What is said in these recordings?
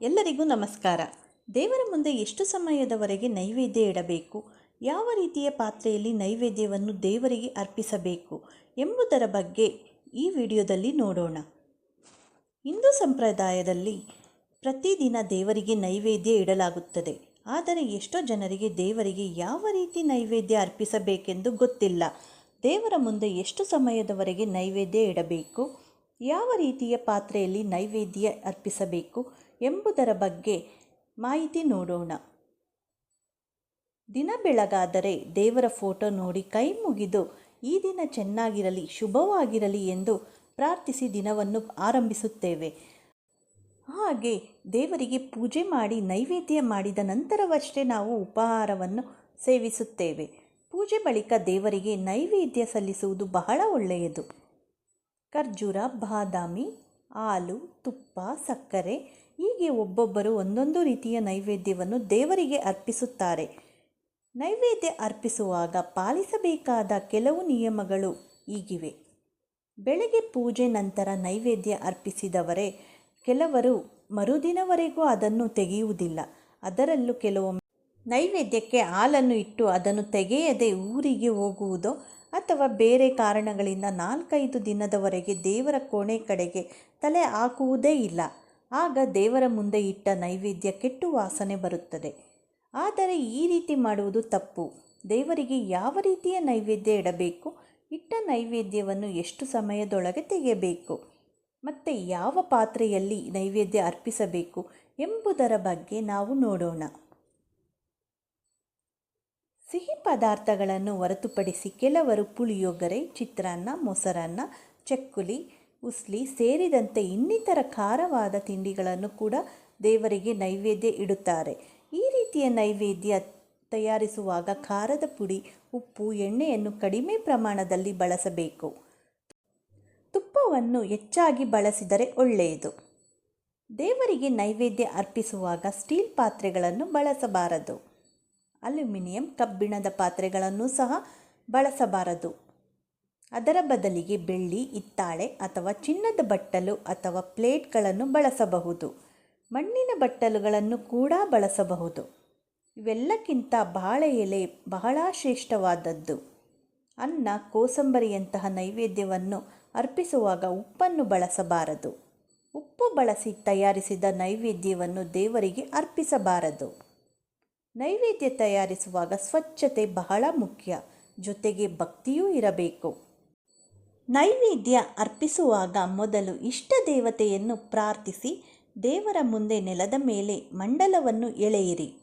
ಎಲ್ಲರಿಗೂ ನಮಸ್ಕಾರ. ದೇವರ ಮುಂದೆ ಎಷ್ಟು ಸಮಯದವರೆಗೆ ನೈವೇದ್ಯ ಇಡಬೇಕು? ಯಾವ ರೀತಿಯ ಪಾತ್ರೆಯಲ್ಲಿ ನೈವೇದ್ಯವನ್ನು ದೇವರಿಗೆ ಅರ್ಪಿಸಬೇಕು ಎಂಬುದರ ಬಗ್ಗೆ ಈ ವಿಡಿಯೋದಲ್ಲಿ ನೋಡೋಣ. ಹಿಂದೂ ಸಂಪ್ರದಾಯದಲ್ಲಿ ಪ್ರತಿದಿನ ದೇವರಿಗೆ ನೈವೇದ್ಯ ಇಡಲಾಗುತ್ತದೆ. ಆದರೆ ಎಷ್ಟೋ ಜನರಿಗೆ ದೇವರಿಗೆ ಯಾವ ರೀತಿ ನೈವೇದ್ಯ ಅರ್ಪಿಸಬೇಕೆಂದು ಗೊತ್ತಿಲ್ಲ. ದೇವರ ಮುಂದೆ ಎಷ್ಟು ಸಮಯದವರೆಗೆ ನೈವೇದ್ಯ ಇಡಬೇಕು? ಯಾವ ರೀತಿಯ ಪಾತ್ರೆಯಲ್ಲಿ ನೈವೇದ್ಯ ಅರ್ಪಿಸಬೇಕು ಎಂಬುದರ ಬಗ್ಗೆ ಮಾಹಿತಿ ನೋಡೋಣ. ದಿನ ಬೆಳಗಾದರೆ ದೇವರ ಫೋಟೋ ನೋಡಿ ಕೈ ಮುಗಿದು, ಈ ದಿನ ಚೆನ್ನಾಗಿರಲಿ, ಶುಭವಾಗಿರಲಿ ಎಂದು ಪ್ರಾರ್ಥಿಸಿ ದಿನವನ್ನು ಆರಂಭಿಸುತ್ತೇವೆ. ಹಾಗೆ ದೇವರಿಗೆ ಪೂಜೆ ಮಾಡಿ ನೈವೇದ್ಯ ಮಾಡಿದ ನಂತರವಷ್ಟೇ ನಾವು ಉಪಹಾರವನ್ನು ಸೇವಿಸುತ್ತೇವೆ. ಪೂಜೆ ಬಳಿಕ ದೇವರಿಗೆ ನೈವೇದ್ಯ ಸಲ್ಲಿಸುವುದು ಬಹಳ ಒಳ್ಳೆಯದು. ಖರ್ಜೂರ, ಬಾದಾಮಿ, ಹಾಲು, ತುಪ್ಪ, ಸಕ್ಕರೆ ಹೀಗೆ ಒಬ್ಬೊಬ್ಬರು ಒಂದೊಂದು ರೀತಿಯ ನೈವೇದ್ಯವನ್ನು ದೇವರಿಗೆ ಅರ್ಪಿಸುತ್ತಾರೆ. ನೈವೇದ್ಯ ಅರ್ಪಿಸುವಾಗ ಪಾಲಿಸಬೇಕಾದ ಕೆಲವು ನಿಯಮಗಳು ಹೀಗಿವೆ ಬೆಳಗ್ಗೆ ಪೂಜೆ ನಂತರ ನೈವೇದ್ಯ ಅರ್ಪಿಸಿದವರೇ, ಕೆಲವರು ಮರುದಿನವರೆಗೂ ಅದನ್ನು ತೆಗೆಯುವುದಿಲ್ಲ. ಅದರಲ್ಲೂ ಕೆಲವೊಮ್ಮೆ ನೈವೇದ್ಯಕ್ಕೆ ಹಾಲನ್ನು ಇಟ್ಟು ಅದನ್ನು ತೆಗೆಯದೆ ಊರಿಗೆ ಹೋಗುವುದೋ ಅಥವಾ ಬೇರೆ ಕಾರಣಗಳಿಂದ ನಾಲ್ಕೈದು ದಿನದವರೆಗೆ ದೇವರ ಕೋಣೆ ಕಡೆಗೆ ತಲೆ ಹಾಕುವುದೇ ಇಲ್ಲ. ಆಗ ದೇವರ ಮುಂದೆ ಇಟ್ಟ ನೈವೇದ್ಯ ಕೆಟ್ಟು ವಾಸನೆ ಬರುತ್ತದೆ. ಆದರೆ ಈ ರೀತಿ ಮಾಡುವುದು ತಪ್ಪು. ದೇವರಿಗೆ ಯಾವ ರೀತಿಯ ನೈವೇದ್ಯ ಇಡಬೇಕು? ಇಟ್ಟ ನೈವೇದ್ಯವನ್ನು ಎಷ್ಟು ಸಮಯದೊಳಗೆ ತೆಗೆಯಬೇಕು? ಮತ್ತು ಯಾವ ಪಾತ್ರೆಯಲ್ಲಿ ನೈವೇದ್ಯ ಅರ್ಪಿಸಬೇಕು ಎಂಬುದರ ಬಗ್ಗೆ ನಾವು ನೋಡೋಣ. ಸಿಹಿ ಪದಾರ್ಥಗಳನ್ನು ಹೊರತುಪಡಿಸಿ ಕೆಲವರು ಪುಳಿಯೋಗರೆ, ಚಿತ್ರಾನ್ನ, ಮೊಸರನ್ನ, ಚಕ್ಕುಲಿ, ಉಸ್ಲಿ ಸೇರಿದಂತೆ ಇನ್ನಿತರ ಖಾರವಾದ ತಿಂಡಿಗಳನ್ನು ಕೂಡ ದೇವರಿಗೆ ನೈವೇದ್ಯ ಇಡುತ್ತಾರೆ. ಈ ರೀತಿಯ ನೈವೇದ್ಯ ತಯಾರಿಸುವಾಗ ಖಾರದ ಪುಡಿ, ಉಪ್ಪು, ಎಣ್ಣೆಯನ್ನು ಕಡಿಮೆ ಪ್ರಮಾಣದಲ್ಲಿ ಬಳಸಬೇಕು. ತುಪ್ಪವನ್ನು ಹೆಚ್ಚಾಗಿ ಬಳಸಿದರೆ ಒಳ್ಳೆಯದು. ದೇವರಿಗೆ ನೈವೇದ್ಯ ಅರ್ಪಿಸುವಾಗ ಸ್ಟೀಲ್ ಪಾತ್ರೆಗಳನ್ನು ಬಳಸಬಾರದು. ಅಲ್ಯೂಮಿನಿಯಂ ಕಬ್ಬಿಣದ ಪಾತ್ರೆಗಳನ್ನು ಸಹ ಬಳಸಬಾರದು. ಅದರ ಬದಲಿಗೆ ಬೆಳ್ಳಿ, ಹಿತ್ತಾಳೆ ಅಥವಾ ಚಿನ್ನದ ಬಟ್ಟಲು ಅಥವಾ ಪ್ಲೇಟ್ಗಳನ್ನು ಬಳಸಬಹುದು. ಮಣ್ಣಿನ ಬಟ್ಟಲುಗಳನ್ನು ಕೂಡ ಬಳಸಬಹುದು. ಇವೆಲ್ಲಕ್ಕಿಂತ ಬಾಳೆ ಎಲೆ ಬಹಳ ಶ್ರೇಷ್ಠವಾದದ್ದು. ಅನ್ನ, ಕೋಸಂಬರಿಯಂತಹ ನೈವೇದ್ಯವನ್ನು ಅರ್ಪಿಸುವಾಗ ಉಪ್ಪನ್ನು ಬಳಸಬಾರದು. ಉಪ್ಪು ಬಳಸಿ ತಯಾರಿಸಿದ ನೈವೇದ್ಯವನ್ನು ದೇವರಿಗೆ ಅರ್ಪಿಸಬಾರದು. ನೈವೇದ್ಯ ತಯಾರಿಸುವಾಗ ಸ್ವಚ್ಛತೆ ಬಹಳ ಮುಖ್ಯ. ಜೊತೆಗೆ ಭಕ್ತಿಯೂ ಇರಬೇಕು. ನೈವೇದ್ಯ ಅರ್ಪಿಸುವಾಗ ಮೊದಲು ಇಷ್ಟ ದೇವತೆಯನ್ನು ಪ್ರಾರ್ಥಿಸಿ, ದೇವರ ಮುಂದೆ ನೆಲದ ಮೇಲೆ ಮಂಡಲವನ್ನು ಎಳೆಯಿರಿ.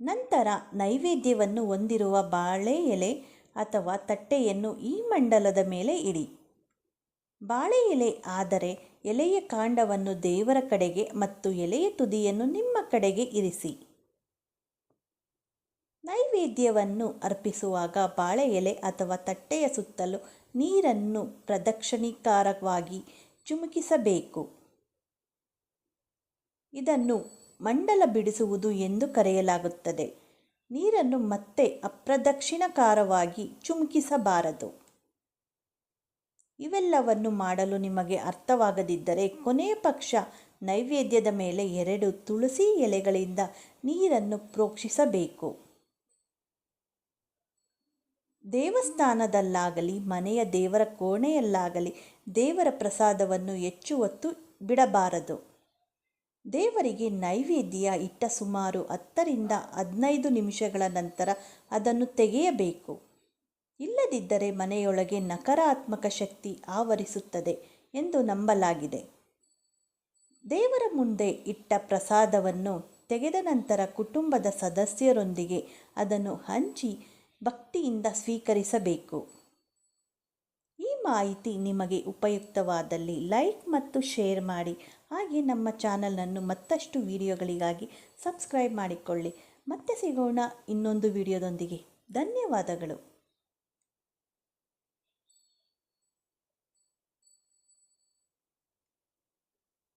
ನಂತರ ನೈವೇದ್ಯವನ್ನು ಹೊಂದಿರುವ ಬಾಳೆ ಎಲೆ ಅಥವಾ ತಟ್ಟೆಯನ್ನು ಈ ಮಂಡಲದ ಮೇಲೆ ಇಡಿ. ಬಾಳೆ ಎಲೆ ಆದರೆ ಎಲೆಯ ಕಾಂಡವನ್ನು ದೇವರ ಕಡೆಗೆ ಮತ್ತು ಎಲೆಯ ತುದಿಯನ್ನು ನಿಮ್ಮ ಕಡೆಗೆ ಇರಿಸಿ. ನೈವೇದ್ಯವನ್ನು ಅರ್ಪಿಸುವಾಗ ಬಾಳೆ ಎಲೆ ಅಥವಾ ತಟ್ಟೆಯ ಸುತ್ತಲೂ ನೀರನ್ನು ಪ್ರದಕ್ಷಿಣಿಕಾರವಾಗಿ ಚುಮುಕಿಸಬೇಕು. ಇದನ್ನು ಮಂಡಲ ಬಿಡಿಸುವುದು ಎಂದು ಕರೆಯಲಾಗುತ್ತದೆ. ನೀರನ್ನು ಮತ್ತೆ ಅಪ್ರದಕ್ಷಿಣಕಾರವಾಗಿ ಚುಮುಕಿಸಬಾರದು. ಇವೆಲ್ಲವನ್ನು ಮಾಡಲು ನಿಮಗೆ ಅರ್ಥವಾಗದಿದ್ದರೆ ಕೊನೆಯ ಪಕ್ಷ ನೈವೇದ್ಯದ ಮೇಲೆ ಎರಡು ತುಳಸಿ ಎಲೆಗಳಿಂದ ನೀರನ್ನು ಪ್ರೋಕ್ಷಿಸಬೇಕು. ದೇವಸ್ಥಾನದಲ್ಲಾಗಲಿ, ಮನೆಯ ದೇವರ ಕೋಣೆಯಲ್ಲಾಗಲಿ ದೇವರ ಪ್ರಸಾದವನ್ನು ಹೆಚ್ಚು ಹೊತ್ತು ಬಿಡಬಾರದು. ದೇವರಿಗೆ ನೈವೇದ್ಯ ಇಟ್ಟ ಸುಮಾರು ಹತ್ತರಿಂದ ಹದಿನೈದು ನಿಮಿಷಗಳ ನಂತರ ಅದನ್ನು ತೆಗೆಯಬೇಕು. ಇಲ್ಲದಿದ್ದರೆ ಮನೆಯೊಳಗೆ ನಕಾರಾತ್ಮಕ ಶಕ್ತಿ ಆವರಿಸುತ್ತದೆ ಎಂದು ನಂಬಲಾಗಿದೆ. ದೇವರ ಮುಂದೆ ಇಟ್ಟ ಪ್ರಸಾದವನ್ನು ತೆಗೆದ ನಂತರ ಕುಟುಂಬದ ಸದಸ್ಯರೊಂದಿಗೆ ಅದನ್ನು ಹಂಚಿ ಭಕ್ತಿಯಿಂದ ಸ್ವೀಕರಿಸಬೇಕು. ಈ ಮಾಹಿತಿ ನಿಮಗೆ ಉಪಯುಕ್ತವಾದಲ್ಲಿ ಲೈಕ್ ಮತ್ತು ಶೇರ್ ಮಾಡಿ. ಹಾಗೆ ನಮ್ಮ ಚಾನಲನ್ನು ಮತ್ತಷ್ಟು ವಿಡಿಯೋಗಳಿಗಾಗಿ ಸಬ್ಸ್ಕ್ರೈಬ್ ಮಾಡಿಕೊಳ್ಳಿ. ಮತ್ತೆ ಸಿಗೋಣ ಇನ್ನೊಂದು ವಿಡಿಯೋದೊಂದಿಗೆ. ಧನ್ಯವಾದಗಳು.